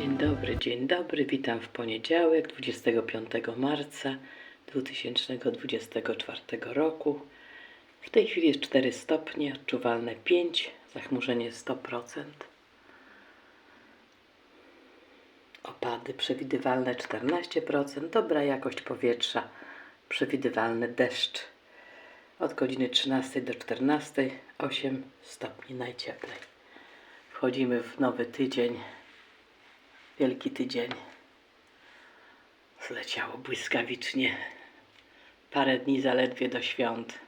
Dzień dobry, dzień dobry. Witam w poniedziałek, 25 marca 2024 roku. W tej chwili jest 4 stopnie, odczuwalne 5, zachmurzenie 100%. Opady przewidywalne 14%, dobra jakość powietrza, przewidywalny deszcz. Od godziny 13 do 14, 8 stopni najcieplej. Wchodzimy w nowy tydzień. Wielki tydzień. Zleciało błyskawicznie. Parę dni zaledwie do świąt.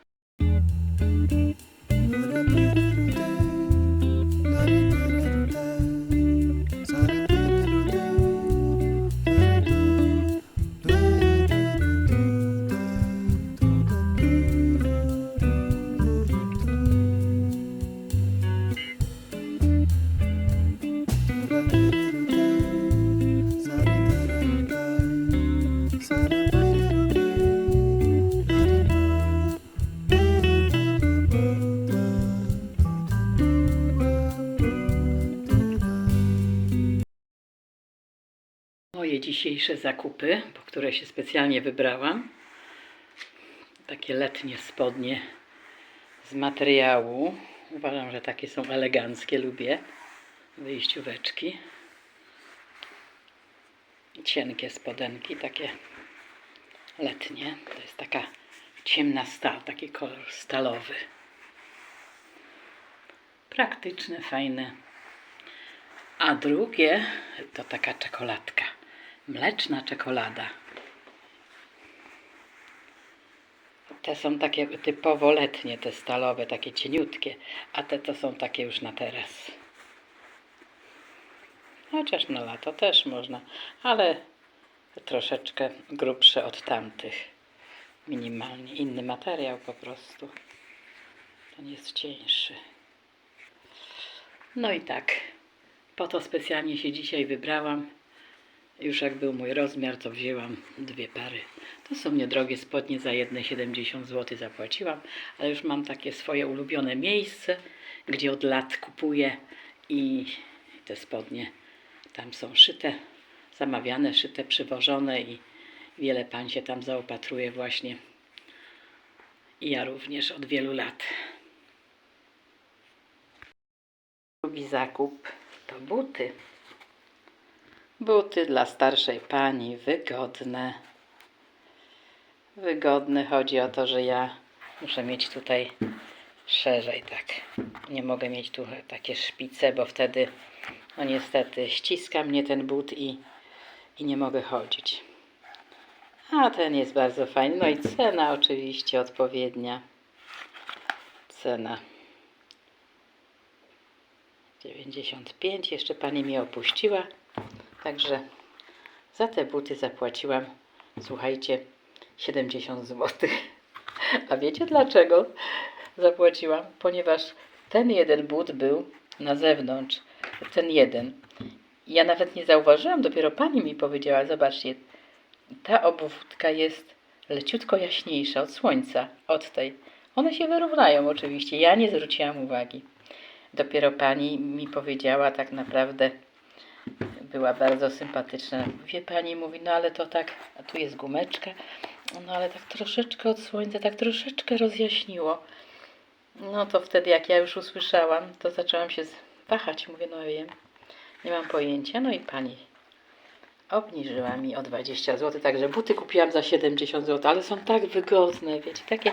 Moje dzisiejsze zakupy, po które się specjalnie wybrałam. Takie letnie spodnie z materiału. Uważam, że takie są eleganckie, lubię. Wyjścióweczki. Cienkie spodenki, takie letnie. To jest taka ciemna stal, taki kolor stalowy. Praktyczne, fajne. A drugie to taka czekoladka. Mleczna czekolada. Te są takie typowo letnie, te stalowe, takie cieniutkie, a te to są takie już na teraz. Chociaż na lato też można, ale troszeczkę grubsze od tamtych. Minimalnie inny materiał po prostu. Ten jest cieńszy. No i tak. Po to specjalnie się dzisiaj wybrałam. Już jak był mój rozmiar, to wzięłam dwie pary. To są niedrogie spodnie, za jedne 70 zł zapłaciłam, ale już mam takie swoje ulubione miejsce, gdzie od lat kupuję i te spodnie tam są szyte, zamawiane, szyte, przywożone i wiele pań się tam zaopatruje właśnie. I ja również od wielu lat. Drugi zakup to buty. Buty dla starszej pani, wygodne. Wygodne. Chodzi o to, że ja muszę mieć tutaj szerzej, tak. Nie mogę mieć tu takie szpice, bo wtedy, no niestety, ściska mnie ten but i, i nie mogę chodzić. A ten jest bardzo fajny. No i cena oczywiście odpowiednia. Cena 95. Jeszcze pani mi opuściła. Także za te buty zapłaciłam, słuchajcie, 70 zł. A wiecie dlaczego zapłaciłam? Ponieważ ten jeden but był na zewnątrz. Ten jeden. Ja nawet nie zauważyłam, dopiero pani mi powiedziała, zobaczcie, ta obwódka jest leciutko jaśniejsza od słońca, od tej. One się wyrównają oczywiście. Ja nie zwróciłam uwagi. Dopiero pani mi powiedziała tak naprawdę, była bardzo sympatyczna. Wie pani, mówi, no ale to tak, a tu jest gumeczka, no ale tak troszeczkę od słońca, tak troszeczkę rozjaśniło. No to wtedy, jak ja już usłyszałam, to zaczęłam się wahać. Mówię, no wiem, nie mam pojęcia. No i pani obniżyła mi o 20 zł, także buty kupiłam za 70 zł, ale są tak wygodne, wiecie, takie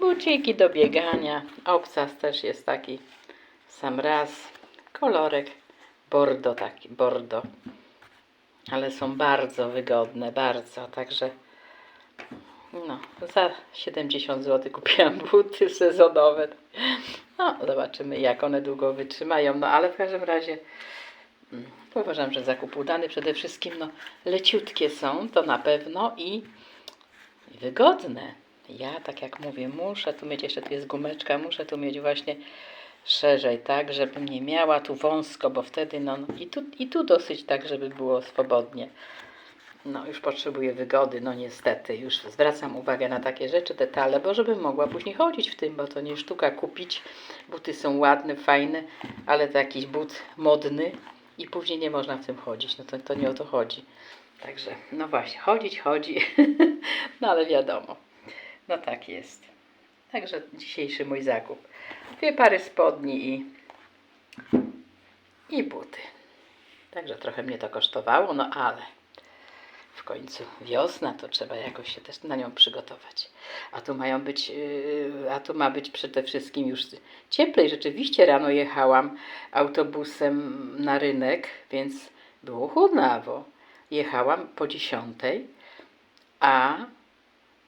buciki do biegania. Obcas też jest taki sam raz. Kolorek bordo taki, bordo. Ale są bardzo wygodne, bardzo, także no, za 70 zł kupiłam buty sezonowe. No, zobaczymy jak one długo wytrzymają, no ale w każdym razie mm, uważam, że zakup udany. Przede wszystkim no, leciutkie są, to na pewno i wygodne. Ja, tak jak mówię, muszę tu mieć, jeszcze tu jest gumeczka, muszę tu mieć właśnie szerzej, tak, żebym nie miała tu wąsko, bo wtedy, no, no i, tu, i tu dosyć tak, żeby było swobodnie. No, już potrzebuję wygody, no niestety, już zwracam uwagę na takie rzeczy, detale, bo żebym mogła później chodzić w tym, bo to nie sztuka kupić. Buty są ładne, fajne, ale to jakiś but modny, i później nie można w tym chodzić. No to, to nie o to chodzi. Także, no właśnie, chodzić, chodzi, no ale wiadomo, no tak jest. Także dzisiejszy mój zakup. Dwie pary spodni i, i buty. Także trochę mnie to kosztowało, no ale w końcu wiosna, to trzeba jakoś się też na nią przygotować. A tu mają być, yy, a tu ma być przede wszystkim już cieplej. Rzeczywiście rano jechałam autobusem na rynek, więc było chłodnawo. Jechałam po dziesiątej, a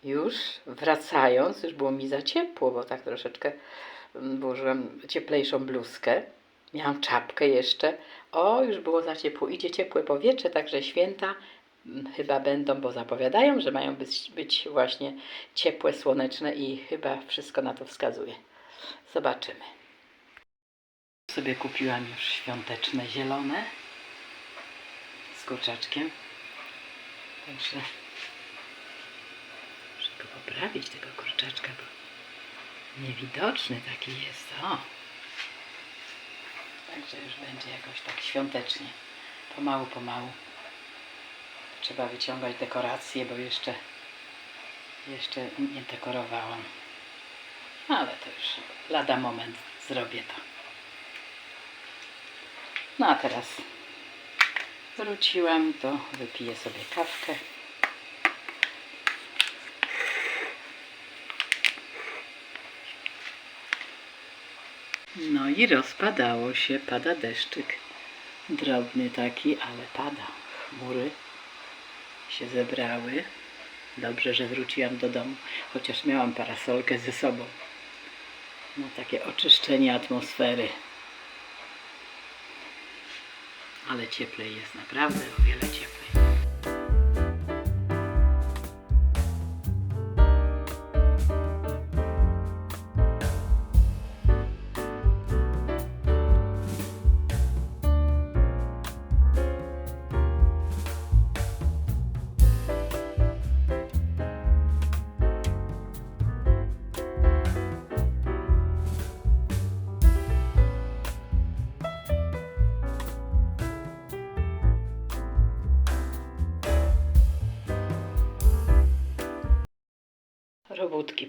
już wracając, już było mi za ciepło, bo tak troszeczkę mm, włożyłam cieplejszą bluzkę. Miałam czapkę jeszcze. O, już było za ciepło. Idzie ciepłe powietrze, także święta mm, chyba będą, bo zapowiadają, że mają być, być właśnie ciepłe, słoneczne i chyba wszystko na to wskazuje. Zobaczymy. Sobie kupiłam już świąteczne zielone z kurczaczkiem. Także poprawić tego kurczaczka, bo niewidoczny taki jest. O! Także już będzie jakoś tak świątecznie. Pomału, pomału. Trzeba wyciągać dekoracje, bo jeszcze jeszcze nie dekorowałam. Ale to już lada moment zrobię to. No a teraz wróciłam, to wypiję sobie kawkę. No i rozpadało się, pada deszczyk. Drobny taki, ale pada. Chmury się zebrały. Dobrze, że wróciłam do domu, chociaż miałam parasolkę ze sobą. No takie oczyszczenie atmosfery. Ale cieplej jest, naprawdę o wiele cieplej.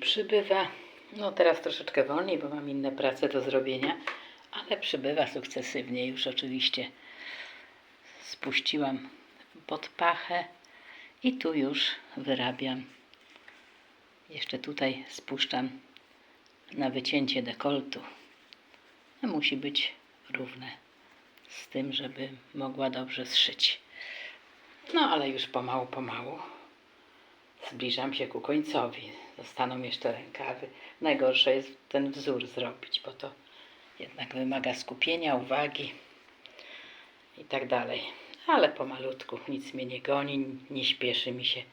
Przybywa. No teraz troszeczkę wolniej, bo mam inne prace do zrobienia, ale przybywa sukcesywnie. Już oczywiście spuściłam pod pachę i tu już wyrabiam. Jeszcze tutaj spuszczam na wycięcie dekoltu. Musi być równe z tym, żeby mogła dobrze zszyć. No ale już pomału, pomału zbliżam się ku końcowi. Zostaną jeszcze rękawy. Najgorsze jest ten wzór zrobić, bo to jednak wymaga skupienia, uwagi i tak dalej. Ale pomalutku, nic mnie nie goni, nie śpieszy mi się.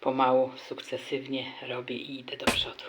Pomału, sukcesywnie robię i idę do przodu.